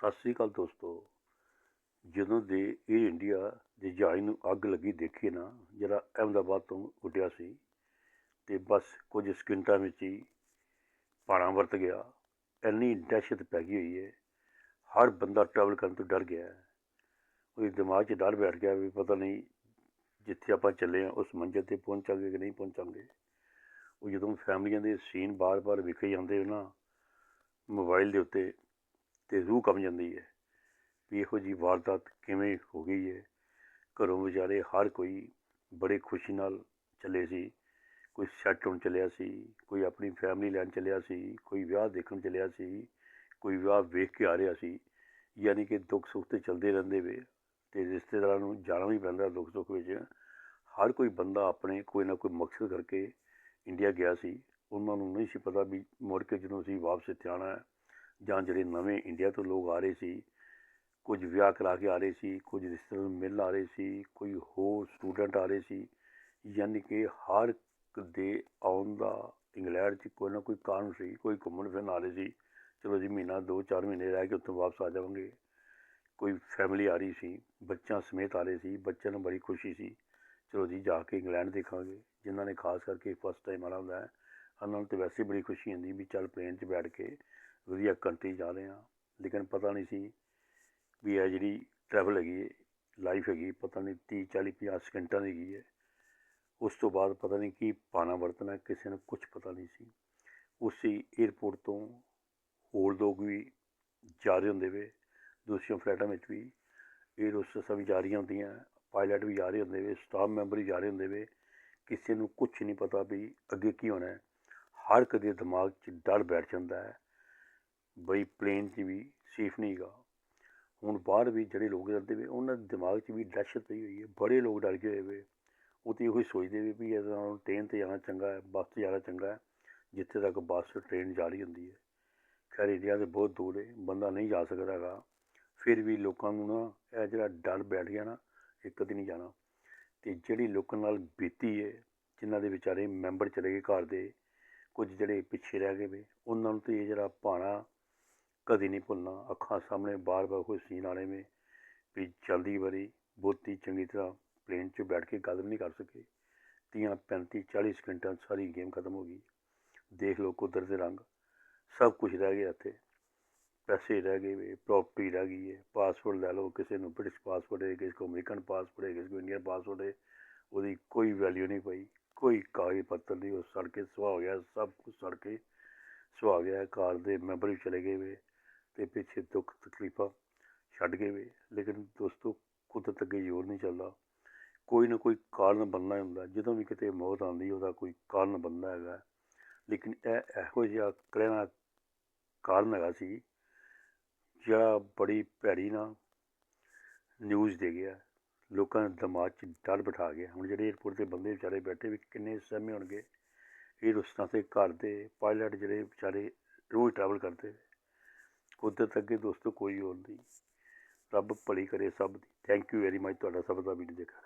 ਸਤਿ ਸ੍ਰੀ ਅਕਾਲ ਦੋਸਤੋ। ਜਦੋਂ ਦੇ ਏਅਰ ਇੰਡੀਆ ਦੇ ਜਹਾਜ਼ ਨੂੰ ਅੱਗ ਲੱਗੀ ਦੇਖੀ ਨਾ, ਜਿਹੜਾ ਅਹਿਮਦਾਬਾਦ ਤੋਂ ਉੱਡਿਆ ਸੀ, ਤੇ ਬਸ ਕੁਝ ਸਕਿੰਟਾਂ ਵਿੱਚ ਹੀ ਪਾਣਾ ਵਰਤ ਗਿਆ। ਇੰਨੀ ਦਹਿਸ਼ਤ ਪੈ ਗਈ ਹੋਈ ਹੈ। ਹਰ ਬੰਦਾ ਟਰੈਵਲ ਕਰਨ ਤੋਂ ਡਰ ਗਿਆ। ਉਹਦੇ ਦਿਮਾਗ 'ਚ ਡਰ ਬੈਠ ਗਿਆ ਵੀ ਪਤਾ ਨਹੀਂ ਜਿੱਥੇ ਆਪਾਂ ਚੱਲੇ ਆ ਉਸ ਮੰਜ਼ਿਲ ਤੇ ਪਹੁੰਚਾਂਗੇ ਕਿ ਨਹੀਂ ਪਹੁੰਚਾਂਗੇ। ਉਹ ਜਦੋਂ ਫੈਮਲੀਆਂ ਦੇ ਸੀਨ ਬਾਰ-ਬਾਰ ਵਿਖੇ ਜਾਂਦੇ ਨਾ ਮੋਬਾਈਲ ਦੇ ਉੱਤੇ ਤੇ ਰੂਹ ਕੰਬ ਜਾਂਦੀ ਹੈ। ਵੀ ਇਹੋ ਜੀ ਵਾਰਦਾਤ ਕਿਵੇਂ ਹੋ ਗਈ ਹੈ? ਘਰੋਂ ਵਿਚਾਰੇ ਹਰ ਕੋਈ ਬੜੇ ਖੁਸ਼ੀ ਨਾਲ ਚੱਲੇ ਸੀ। ਕੋਈ ਸੈੱਟ ਹੋਣ ਚੱਲਿਆ ਸੀ, ਕੋਈ ਆਪਣੀ ਫੈਮਿਲੀ ਲੈਣ ਚੱਲਿਆ ਸੀ, ਕੋਈ ਵਿਆਹ ਦੇਖਣ ਚੱਲਿਆ ਸੀ, ਕੋਈ ਵਿਆਹ ਵੇਖ ਕੇ ਆ ਰਿਹਾ ਸੀ। ਯਾਨੀ ਕਿ ਦੁੱਖ ਸੁੱਖ ਤੇ ਚੱਲਦੇ ਰਹਿੰਦੇ ਵੇ ਤੇ ਰਿਸ਼ਤੇਦਾਰਾਂ ਨੂੰ ਜਾਣਾ ਵੀ ਪੈਂਦਾ ਦੁੱਖ ਸੁੱਖ ਵਿੱਚ। ਹਰ ਕੋਈ ਬੰਦਾ ਆਪਣੇ ਕੋਈ ਨਾ ਕੋਈ ਮਕਸਦ ਕਰਕੇ ਇੰਡੀਆ ਗਿਆ ਸੀ। ਉਹਨਾਂ ਨੂੰ ਨਹੀਂ ਸੀ ਪਤਾ ਵੀ ਮੁੜ ਕੇ ਜਦੋਂ ਅਸੀਂ ਵਾਪਸ ਇੱਥੇ ਆਉਣਾ ਹੈ ਜਾਂ ਜਿਹੜੇ ਨਵੇਂ ਇੰਡੀਆ ਤੋਂ ਲੋਕ ਆ ਰਹੇ ਸੀ, ਕੁਝ ਵਿਆਹ ਕਰਾ ਕੇ ਆ ਰਹੇ ਸੀ, ਕੁਝ ਰਿਸ਼ਤੇਦਾਰ ਮਿਲ ਆ ਰਹੇ ਸੀ, ਕੋਈ ਹੋਰ ਸਟੂਡੈਂਟ ਆ ਰਹੇ ਸੀ, ਯਾਨੀ ਕਿ ਹਰ ਦੇ ਆਉਣ ਦਾ ਇੰਗਲੈਂਡ 'ਚ ਕੋਈ ਨਾ ਕੋਈ ਕਾਰਨ ਸੀ, ਕੋਈ ਘੁੰਮਣ ਫਿਰਨ ਆ ਰਹੇ ਸੀ, ਚਲੋ ਜੀ ਮਹੀਨਾ, ਦੋ, ਚਾਰ ਮਹੀਨੇ ਰਹਿ ਕੇ ਉੱਥੋਂ ਵਾਪਸ ਆ ਜਾਵਾਂਗੇ। ਕੋਈ ਫੈਮਿਲੀ ਆ ਰਹੀ ਸੀ, ਬੱਚਿਆਂ ਸਮੇਤ ਆ ਰਹੇ ਸੀ, ਬੱਚਿਆਂ ਨੂੰ ਬੜੀ ਖੁਸ਼ੀ ਸੀ, ਚਲੋ ਜੀ ਜਾ ਕੇ ਇੰਗਲੈਂਡ ਦੇਖਾਂਗੇ, ਜਿਨ੍ਹਾਂ ਨੇ ਖਾਸ ਕਰਕੇ ਫਸਟ ਟਾਈਮ ਆਉਣਾ ਹੁੰਦਾ ਹੈ, ਉਹਨਾਂ ਨੂੰ ਤਾਂ ਵੈਸੇ ਬੜੀ ਖੁਸ਼ੀ ਹੁੰਦੀ ਵੀ ਚੱਲ ਪਲੇਨ 'ਚ ਬੈਠ ਕੇ ਵਧੀਆ ਕੰਟਰੀ ਜਾ ਰਹੇ ਹਾਂ। ਲੇਕਿਨ ਪਤਾ ਨਹੀਂ ਸੀ ਵੀ ਇਹ ਜਿਹੜੀ ਟਰੈਵਲ ਹੈਗੀ ਹੈ ਲਾਈਫ ਹੈਗੀ ਪਤਾ ਨਹੀਂ 30 40 50 ਸਕਿੰਟਾਂ ਦੀ ਹੈਗੀ ਹੈ। ਉਸ ਤੋਂ ਬਾਅਦ ਪਤਾ ਨਹੀਂ ਕੀ ਪਾਣਾ ਵਰਤਣਾ, ਕਿਸੇ ਨੂੰ ਕੁਝ ਪਤਾ ਨਹੀਂ ਸੀ। ਉਸੇ 에ਅਰਪੋਰਟ ਤੋਂ ਹੋਰ ਲੋਕ ਵੀ ਜਾ ਰਹੇ ਹੁੰਦੇ ਵੇ, ਦੂਸਰੀਆਂ ਫਲਾਈਟਾਂ ਵਿੱਚ ਵੀ। 에ਅਰ ਹੋਸਟਸਾਂ ਵੀ ਜਾ ਰਹੀਆਂ ਹੁੰਦੀਆਂ ਪਾਇਲਟ ਵੀ ਜਾ ਰਹੇ ਹੁੰਦੇ ਵੇ ਸਟਾਫ ਮੈਂਬਰ ਵੀ ਜਾ ਰਹੇ ਹੁੰਦੇ ਵੇ। ਕਿਸੇ ਨੂੰ ਕੁਝ ਨਹੀਂ ਪਤਾ ਵੀ ਅੱਗੇ ਕੀ ਹੋਣਾ ਹੈ। ਹਰ ਕਦੇ ਦਿਮਾਗ 'ਚ ਡਰ ਬੈਠ ਜਾਂਦਾ ਹੈ। ਬਈ ਪਲੇਨ 'ਚ ਵੀ ਸੇਫ ਨਹੀਂਗਾ ਹੁਣ ਬਾਹਰ ਵੀ ਜਿਹੜੇ ਲੋਕ ਜਾਂਦੇ ਵੇ ਉਹਨਾਂ ਦੇ ਦਿਮਾਗ 'ਚ ਵੀ ਦਹਿਸ਼ਤ ਪਈ ਹੋਈ ਹੈ। ਬੜੇ ਲੋਕ ਡਰ ਗਏ ਹੋਏ ਵੇ ਉਹ ਤੇ ਇਹੋ ਸੋਚਦੇ ਵੀ ਵੀ ਇਹਦਾ ਟ੍ਰੇਨ ਤੇ ਜਾਣਾ ਚੰਗਾ ਹੈ, ਬੱਸ 'ਤੇ ਜਾਣਾ ਚੰਗਾ ਹੈ, ਜਿੱਥੇ ਤੱਕ ਬੱਸ ਟ੍ਰੇਨ ਜਾ ਰਹੀ ਹੁੰਦੀ ਹੈ। ਖੈਰ, ਇੰਡੀਆ ਦੇ ਬਹੁਤ ਦੂਰ ਹੈ, ਬੰਦਾ ਨਹੀਂ ਜਾ ਸਕਦਾ ਹੈਗਾ। ਫਿਰ ਵੀ ਲੋਕਾਂ ਨੂੰ ਨਾ ਇਹ ਜਿਹੜਾ ਡਰ ਬੈਠ ਗਿਆ ਨਾ ਇਹ ਕਦੀ ਨਹੀਂ ਜਾਣਾ। ਤੇ ਜਿਹੜੀ ਲੋਕਾਂ ਨਾਲ ਬੀਤੀ ਹੈ, ਜਿਨ੍ਹਾਂ ਦੇ ਵਿਚਾਰੇ ਮੈਂਬਰ ਚਲੇ ਗਏ ਘਰ ਦੇ, ਕੁਝ ਜਿਹੜੇ ਪਿੱਛੇ ਰਹਿ ਗਏ ਵੇ, ਉਹਨਾਂ ਨੂੰ ਤੇ ਇਹ ਜਿਹੜਾ ਭਾਣਾ ਕਦੀ ਨਹੀਂ ਭੁੱਲਣਾ। ਅੱਖਾਂ ਸਾਹਮਣੇ ਬਾਰ-ਬਾਰ ਕੋਈ ਸੀਨ ਆਣੇ ਵੇ ਵੀ ਜਲਦੀ ਵਾਰੀ ਬਹੁਤੀ ਚੰਗੀ ਤਰ੍ਹਾਂ ਪਲੇਨ 'ਚ ਬੈਠ ਕੇ ਗੱਲ ਨਹੀਂ ਕਰ ਸਕੇ। ਤੀਆਂ 35 40 ਸਕਿੰਟਾਂ ਸਾਰੀ ਗੇਮ ਖਤਮ ਹੋ ਗਈ। ਦੇਖ ਲਓ ਕੁਦਰਤ ਦੇ ਰੰਗ। ਸਭ ਕੁਝ ਰਹਿ ਗਿਆ ਇੱਥੇ। ਪੈਸੇ ਰਹਿ ਗਏ ਵੇ ਪ੍ਰੋਪਰਟੀ ਰਹਿ ਗਈ ਹੈ। ਪਾਸਪੋਰਟ ਲੈ ਲਓ, ਕਿਸੇ ਨੂੰ ਬ੍ਰਿਟਿਸ਼ ਪਾਸਪੋਰਟ ਹੈ, ਕਿਸੇ ਨੂੰ ਅਮਰੀਕਨ ਪਾਸਪੋਰਟ ਹੈ, ਕਿਸੇ ਨੂੰ ਇੰਡੀਅਨ ਪਾਸਪੋਰਟ ਹੈ, ਉਹਦੀ ਕੋਈ ਵੈਲਿਊ ਨਹੀਂ ਪਈ ਕੋਈ ਕਾਗਜ਼ ਪੱਤਰ ਨਹੀਂ, ਉਹ ਸੜ ਕੇ ਸੁਆਹ ਹੋ ਗਿਆ, ਸਭ ਕੁਝ ਸੜ ਕੇ ਸੁਆਹ ਗਿਆ। ਘਰ ਦੇ ਮੈਂਬਰ ਵੀ ਚਲੇ ਗਏ ਵੇ। ਤੇ ਪਿੱਛੇ ਦੁੱਖ ਤਕਲੀਫਾਂ ਛੱਡ ਗਏ ਵੇ। ਲੇਕਿਨ ਦੋਸਤੋ, ਕੁਦਰਤ ਅੱਗੇ ਜ਼ੋਰ ਨਹੀਂ ਚੱਲਦਾ। ਕੋਈ ਨਾ ਕੋਈ ਕਾਰਨ ਬਣਨਾ ਹੁੰਦਾ। ਜਦੋਂ ਵੀ ਕਿਤੇ ਮੌਤ ਆਉਂਦੀ, ਉਹਦਾ ਕੋਈ ਕਾਰਨ ਬਣਦਾ ਹੈਗਾ। ਲੇਕਿਨ ਇਹ ਇਹੋ ਜਿਹਾ ਕਹਿਣਾ ਕਾਰਨ ਹੈਗਾ ਸੀ, ਜਿਹੜਾ ਬੜੀ ਭੈੜੀ ਨਾ ਨਿਊਜ਼ ਦੇ ਗਿਆ। ਲੋਕਾਂ ਦੇ ਦਿਮਾਗ 'ਚ ਡਰ ਬਿਠਾ ਗਿਆ। ਹੁਣ ਜਿਹੜੇ 에ਅਰਪੋਰਟ ਤੇ ਬੰਦੇ ਵਿਚਾਰੇ ਬੈਠੇ ਵੀ ਕਿੰਨੇ ਸਹਿਮੇ ਹੋਣਗੇ। ਇਹ ਰੁਸਤਾਂ ਤੇ ਘਰ ਦੇ ਪਾਇਲਟ ਜਿਹੜੇ ਵਿਚਾਰੇ ਰੋਜ਼ ਟਰੈਵਲ ਕਰਦੇ। ਕੁਦਰਤ ਅੱਗੇ ਦੋਸਤੋ ਕੋਈ ਹੋਰ ਨਹੀਂ। ਰੱਬ ਭਲੀ ਕਰੇ ਸਭ ਦੀ। ਥੈਂਕ ਯੂ ਵੈਰੀ ਮਚ ਤੁਹਾਡਾ ਸਭ ਦਾ ਵੀਡੀਓ ਦੇਖਣ।